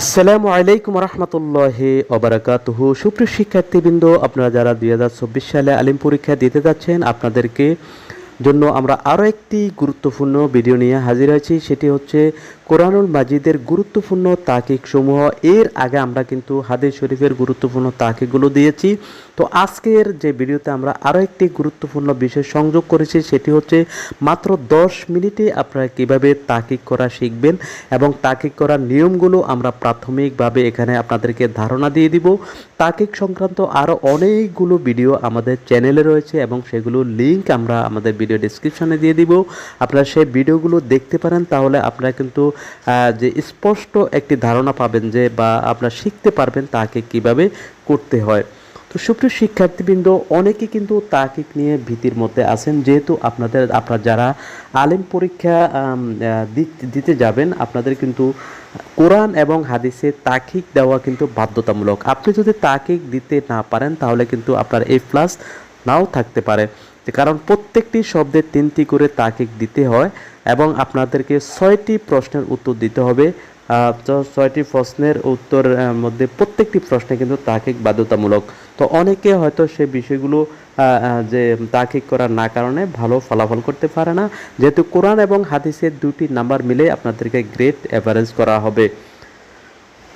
আসসালামু আলাইকুম রহমতুল্লাহ অবরাকাত সুপ্রিয় শিক্ষার্থীবৃন্দ, আপনারা যারা দুই হাজার চব্বিশ সালে আলিম পরীক্ষা দিতে যাচ্ছেন, আপনাদেরকে জন্য আমরা আরও একটি গুরুত্বপূর্ণ ভিডিও নিয়ে হাজির হয়েছি। সেটি হচ্ছে কোরআনুল মাজিদের গুরুত্বপূর্ণ তাকিক সমূহ এর আগে আমরা কিন্তু হাদিস শরীফের গুরুত্বপূর্ণ তাকিকগুলো দিয়েছি। তো আজকের যে ভিডিওতে আমরা আরও একটি গুরুত্বপূর্ণ বিষয় সংযোগ করেছি, সেটি হচ্ছে মাত্র দশ মিনিটে আপনারা কীভাবে তাকিক করা শিখবেন এবং তাকিক করার নিয়মগুলো আমরা প্রাথমিকভাবে এখানে আপনাদেরকে ধারণা দিয়ে দিব। তাকিক সংক্রান্ত আরও অনেকগুলো ভিডিও আমাদের চ্যানেলে রয়েছে এবং সেগুলো লিংক আমরা আমাদের ভিডিও ডিসক্রিপশনে দিয়ে দিব। আপনারা সেই ভিডিওগুলো দেখতে পারেন, তাহলে আপনারা কিন্তু যে স্পষ্ট একটি ধারণা পাবেন যে বা আপনারা শিখতে পারবেন তাকে কীভাবে করতে হয়। তো সুপ্রিয় শিক্ষার্থীবৃন্দ অনেকে কিন্তু তাকিক নিয়ে ভীতির মধ্যে আছেন। যেহেতু আপনাদের, আপনারা যারা আলিম পরীক্ষা দিত- যাবেন, আপনাদের কিন্তু কোরআন এবং হাদিসে তাকিক দেওয়া কিন্তু বাধ্যতামূলক। আপনি যদি তাকিক দিতে না পারেন, তাহলে কিন্তু আপনার এই প্লাস নাও থাকতে পারে। কারণ প্রত্যেকটি শব্দের তিনটি করে তাকিক দিতে হয় এবং আপনাদেরকে ছয়টি প্রশ্নের উত্তর দিতে হবে। ছয়টি প্রশ্নের উত্তর মধ্যে প্রত্যেকটি প্রশ্নে কিন্তু তাকিক বাধ্যতামূলক। তো অনেকে হয়তো সে বিষয়গুলো যে তাকিক করার না কারণে ভালো ফলাফল করতে পারে না। যেহেতু কোরআন এবং হাদিসের দুটি নাম্বার মিলে আপনাদেরকে গ্রেট অ্যাভারেজ করা হবে।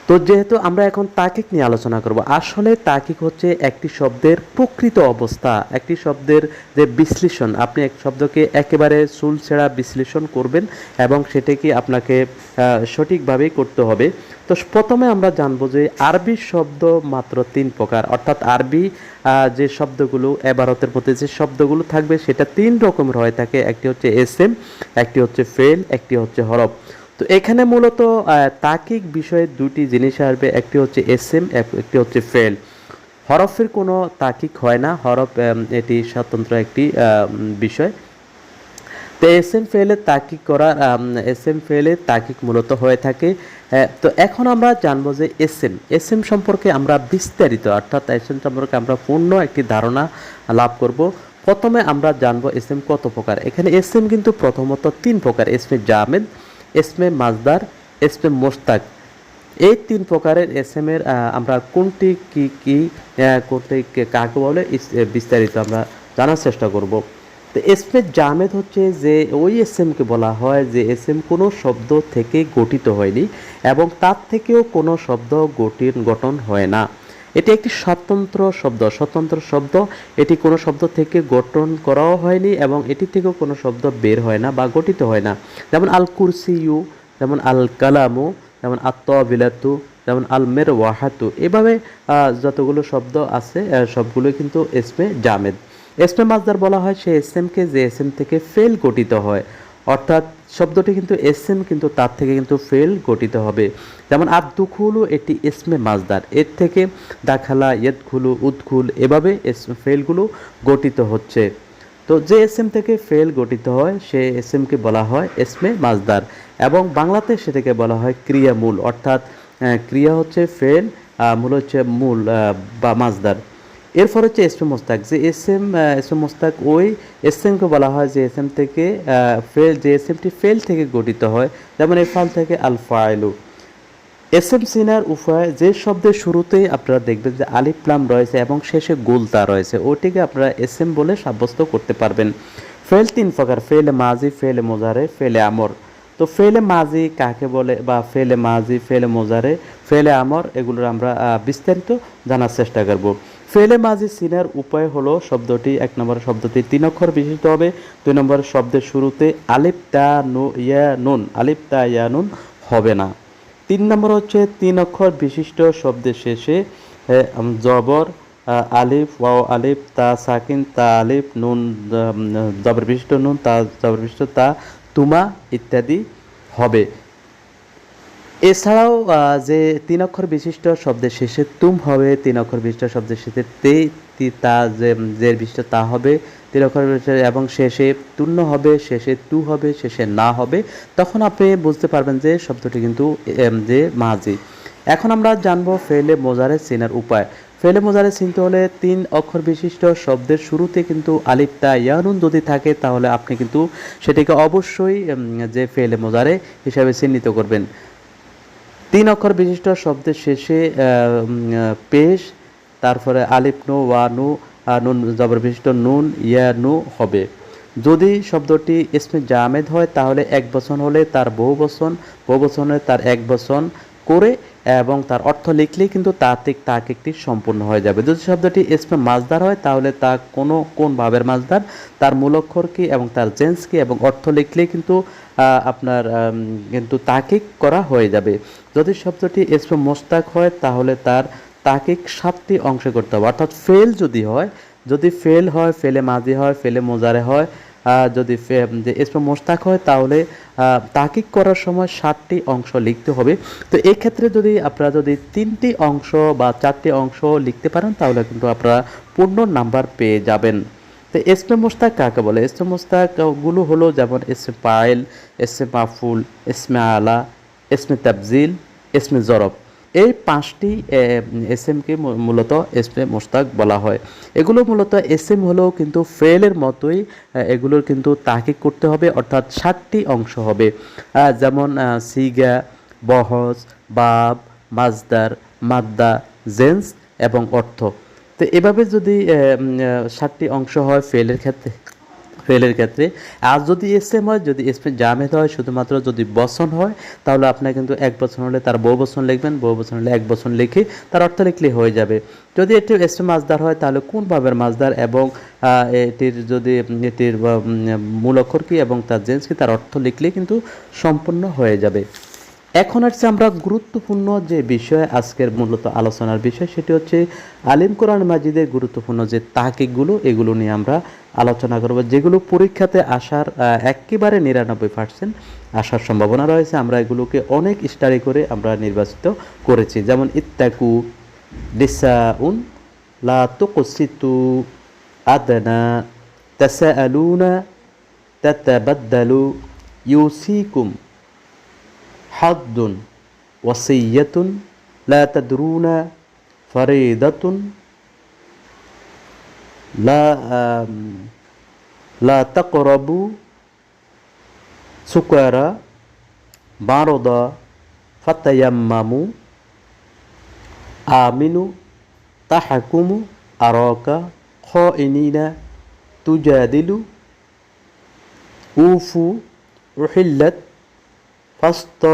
তো যেহেতু আমরা এখন তাকিক নিয়ে আলোচনা করব আসলে তাকিক হচ্ছে একটি শব্দের প্রকৃত অবস্থা একটি শব্দের যে বিশ্লেষণ। আপনি এক শব্দকে একেবারে চুল ছেঁড়া বিশ্লেষণ করবেন এবং সেটাকে আপনাকে আহ, সঠিকভাবেই করতে হবে। তো প্রথমে আমরা জানব যে আরবি শব্দ মাত্র তিন প্রকার অর্থাৎ আরবি যে শব্দগুলো এবারতের মধ্যে যে শব্দগুলো থাকবে সেটা তিন রকমের হয়ে থাকে। একটি হচ্ছে এস এম একটি হচ্ছে ফেল একটি হচ্ছে হরফ। তো এখানে মূলত তাকিক বিষয়ে দুটি জিনিস আসবে, একটি হচ্ছে এস এম একটি হচ্ছে ফেল। হরফের কোনো তাকিক হয় না, হরফ এটি স্বতন্ত্র একটি বিষয়। তো এস এম ফেলে তাকিক করা এস এম ফেলে তাকিক মূলত হয়ে থাকে। তো এখন আমরা জানব যে এস এম এস এম সম্পর্কে আমরা বিস্তারিত, অর্থাৎ এস এম সম্পর্কে আমরা পূর্ণ একটি ধারণা লাভ করব। প্রথমে আমরা জানব এস এম কত প্রকার। এখানে এস এম কিন্তু প্রথমত তিন প্রকার এসমে জামেদ এসমে মাজদার এসমে মোস্তাক এই তিন প্রকারের এস এম এর আমরা কোনটি কি কি কোনটি কাকে বলে বিস্তারিত আমরা জানার চেষ্টা করব। তো এসমে জামেদ হচ্ছে যে, ওই এস এমকে বলা হয় যে এস এম কোনো শব্দ থেকে গঠিত হয়নি এবং তার থেকেও কোনো শব্দ গঠিন গঠন হয় না। এটি একটি স্বতন্ত্র শব্দ। স্বতন্ত্র শব্দ, এটি কোনো শব্দ থেকে গঠন করাও হয়নি এবং এটি থেকেও কোনো শব্দ বের হয় না বা গঠিত হয় না। যেমন আল কুরসিউ যেমন আল কালামু যেমন আত্মবিলাতু যেমন আল মের ওয়াহাতু এভাবে যতগুলো শব্দ আছে সবগুলো কিন্তু এসমে জামেদ। এসমে মাজদার বলা হয় সেই এসএমকে যে এসএম থেকে ফেল গঠিত হয়। অর্থাৎ শব্দটি কিন্তু এসএম, কিন্তু তার থেকে কিন্তু ফেল গঠিত হবে। যেমন আদুখুলু এটি এসমে মাজদার। এর থেকে দাখালা, ইয়েদখুলু, উদখুল এভাবে এস, ফেলগুলো গঠিত হচ্ছে। তো যে এসএম থেকে ফেল গঠিত হয়, সে এসএমকে বলা হয় এসমে মাজদার। এবং বাংলাতে সেটাকে বলা হয় ক্রিয়ামূল। অর্থাৎ ক্রিয়া হচ্ছে ফেল মূল হচ্ছে মূল বা মাজদার। এরপর হচ্ছে এসমে মোস্তাক। যে S M S M Mostak ওই এস এমকে বলা হয় যে এস এম থেকে ফেল, যে এস এমটি ফেল থেকে গঠিত হয় যেমন এফাল থেকে আল ফাইলু এস এম সিনার উপায় যে শব্দের শুরুতেই আপনারা দেখবেন যে আলিপ্লাম রয়েছে এবং শেষে গোলতা রয়েছে, ওটিকে আপনারা এস এম বলে সাব্যস্ত করতে পারবেন। ফেল তিন প্রকার, ফেলে মাজি, ফেলে মোজারে, ফেলে আমর। তো ফেলে মাজি কাকে বলে বা ফেলে মাজি, ফেলে মোজারে, ফেলে আমর, এগুলোর আমরা বিস্তারিত জানার চেষ্টা করব। ফেলে মাজি সিনার উপায় হলো শব্দটি, এক নম্বর শব্দটি তিন অক্ষর বিশিষ্ট হবে, দুই নম্বর শব্দের শুরুতে আলিপ তা, নু, ইয়া, নুন আলিপ তা, ইয়া, নুন হবে না। তিন নম্বর হচ্ছে তিন অক্ষর বিশিষ্ট শব্দের শেষে জবর আলিফ, ওয়াও, আলিফ, তা, সাকিন, তা, আলিফ, নুন জবর বিশিষ্ট নুন, তা, জবর বিশিষ্ট তা, তুমা ইত্যাদি হবে। এছাড়াও যে তিন অক্ষর বিশিষ্ট শব্দের শেষে তুম হবে তিন অক্ষর বিশিষ্ট শব্দের শেষে তে তি, তা যে যে বিশিষ্ট তা হবে তিন অক্ষর এবং শেষে তুন্ন হবে শেষে তু হবে শেষে না হবে তখন আপনি বুঝতে পারবেন যে শব্দটি কিন্তু যে মাঝি। এখন আমরা জানব ফেলে মোজারে চিনার উপায়। ফেলে মোজারে চিনতে হলে তিন অক্ষর বিশিষ্ট শব্দের শুরুতে কিন্তু আলিফতা ইয়ানুন যদি থাকে তাহলে আপনি কিন্তু সেটিকে অবশ্যই যে ফেলে মোজারে হিসাবে চিহ্নিত করবেন। তিন অক্ষর বিশিষ্ট শব্দের শেষে পেশ, তারপরে আলিফ, নু, ওয়া, নু নুন, জবর বিশিষ্ট নুন, ইয়া, নু হবে। যদি শব্দটি ইসমে জামেদ হয়, তাহলে এক বচন হলে তার বহু বচন বহু বচন হলে তার এক বচন করে এবং তার অর্থ লিখলেই কিন্তু তাত্ত্বিক তাক একটি সম্পূর্ণ হয়ে যাবে। যদি শব্দটি ইসমে মাজদার হয়, তাহলে তা কোনো, কোন ভাবের মাজদার? তার মূল অক্ষর কি এবং তার জেন্স কি এবং অর্থ লিখলেই কিন্তু আপনার কিন্তু তাকিক করা হয়ে যাবে। যদি শব্দটি ইসমে মোস্তাক হয়, তাহলে তার তাকিক সাতটি অংশে করতে হবে। অর্থাৎ ফেল যদি হয়, যদি ফেল হয়, ফেলে মাঝি হয়, ফেলে মোজারে হয় যদি যে ইসমে মোস্তাক হয়, তাহলে তাকিক করার সময় সাতটি অংশ লিখতে হবে। তো এই ক্ষেত্রে যদি আপনারা যদি তিনটি অংশ বা চারটি অংশ লিখতে পারেন, তাহলে কিন্তু আপনারা পূর্ণ নাম্বার পেয়ে যাবেন। তো এসমে মোস্তাক কাকে বলে? এসমে মোস্তাকগুলো হলো যেমন এসমে পায়েল এসমে মাফুল এসমে আলা এসমে তাবজিল এসমে জরব। এই পাঁচটি এসএমকে মূলত এসমে মোস্তাক বলা হয়। এগুলো মূলত এসএম হলেও কিন্তু ফেলের মতোই এগুলোর কিন্তু তাকিক করতে হবে, অর্থাৎ সাতটি অংশ হবে। যেমন সিগা বহজ বাব, মাজদার, মাদ্দা, জেন্স এবং অর্থ। তো এভাবে যদি ষাটটি অংশ হয় ফেলের ক্ষেত্রে ফেলের ক্ষেত্রে। আর যদি এসএম হয়, যদি এসএম জামেদ হয়, শুধুমাত্র যদি বসন হয়, তাহলে আপনার কিন্তু এক বছর হলে তার বহু বছর লিখবেন, বহু বছর হলে এক বছর লিখে তার অর্থ লিখলে হয়ে যাবে। যদি এটি এসএম মাজদার হয়, তাহলে কোন ভাবের মাজদার এবং এটির যদি, এটির মূল অক্ষর কি এবং তার জেন্স কি, তার অর্থ লিখলে কিন্তু সম্পূর্ণ হয়ে যাবে। এখন আসছে আমরা গুরুত্বপূর্ণ যে বিষয়, আজকের মূলত আলোচনার বিষয়, সেটি হচ্ছে আলিম কোরআন মাজিদের গুরুত্বপূর্ণ যে তাকিকগুলো এগুলো নিয়ে আমরা আলোচনা করব, যেগুলো পরীক্ষাতে আসার একেবারে নিরানব্বই পার্সেন্ট আসার সম্ভাবনা রয়েছে। আমরা এগুলোকে অনেক স্টাডি করে আমরা নির্বাচিত করেছি। যেমন, ইত্তাকু লিসাউন লা তুকসিতু আদনা, তাসাআলুনা তাতাবাদ্দালু ইউসিকুম। حد وصية لا تدرون فريضة لا لا تقربوا سكارى مرض فتيمموا آمنوا تحكموا أراك خائنين تجادلوا أوفوا أحلت فاست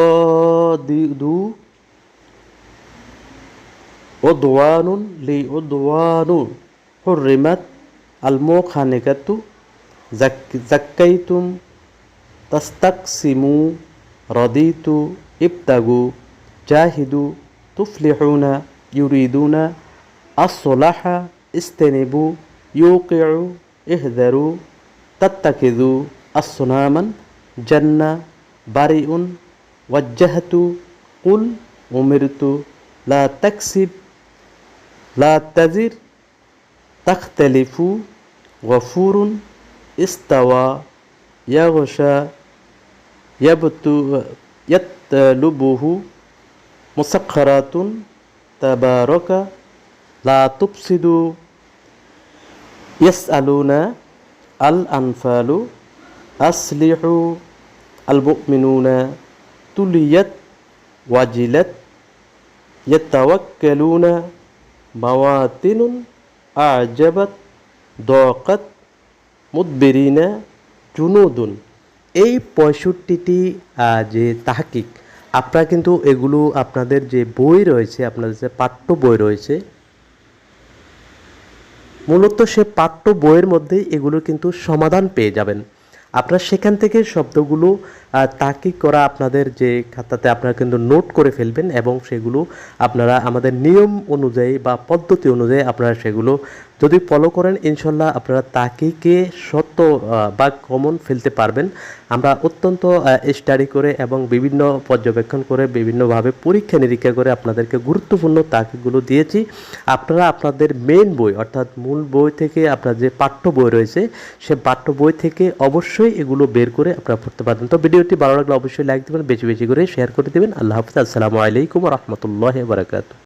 فاستضدوا عدوان لعدوان حرمت المخانقة. زك زكيتم تستقسموا رضيت ابتغوا جاهدوا تفلحون يريدون الصلاح استنبوا يوقعوا اهذروا تتخذوا الصناما جنة بريء وجهت قل أمرت لا تكسب لا تزر تختلف غفور استوى يغشى يطلبه مسخرات تبارك لا تفسدوا يسألون الأنفال আসলিহু আলবুমিনুনা তুলিয়ত ওয়াজিলত ইয়াতাওয়াক্কালুনা মাওয়াতিনুন আজাবাত দকাত মুদবিরিনা জুনুদুন। এই পঁয়ষট্টিটি যে তাহকিক, আপনারা কিন্তু এগুলো আপনাদের যে বই রয়েছে, আপনাদের যে পাঠ্য বই রয়েছে, মূলত সে পাঠ্য বইয়ের মধ্যে এগুলো কিন্তু সমাধান পেয়ে যাবেন। আপনারা সেখান থেকে শব্দগুলো তাকি করা আপনাদের যে খাতাতে আপনারা কিন্তু নোট করে ফেলবেন এবং সেগুলো আপনারা আমাদের নিয়ম অনুযায়ী বা পদ্ধতি অনুযায়ী আপনারা সেগুলো যদি ফলো করেন ইনশাল্লাহ আপনারা তাকিকে আহ, বা কমন ফেলতে পারবেন। আমরা অত্যন্ত স্টাডি করে এবং বিভিন্ন পর্যবেক্ষণ করে বিভিন্নভাবে পরীক্ষা নিরীক্ষা করে আপনাদেরকে গুরুত্বপূর্ণ তাকিকগুলো দিয়েছি। আপনারা আপনাদের মেন বই অর্থাৎ মূল বই থেকে আপনার যে পাঠ্য বই রয়েছে সে পাঠ্য বই থেকে অবশ্যই এগুলো বের করে আপনারা পড়তে পারবেন। তো ভিডিওটি ভালো লাগলে অবশ্যই লাইক দেবেন বেশি বেশি করে শেয়ার করে দেবেন। আল্লাহ হাফিজ। আসসালামু আলাইকুম রহমতুল্লাহ বারাকাতু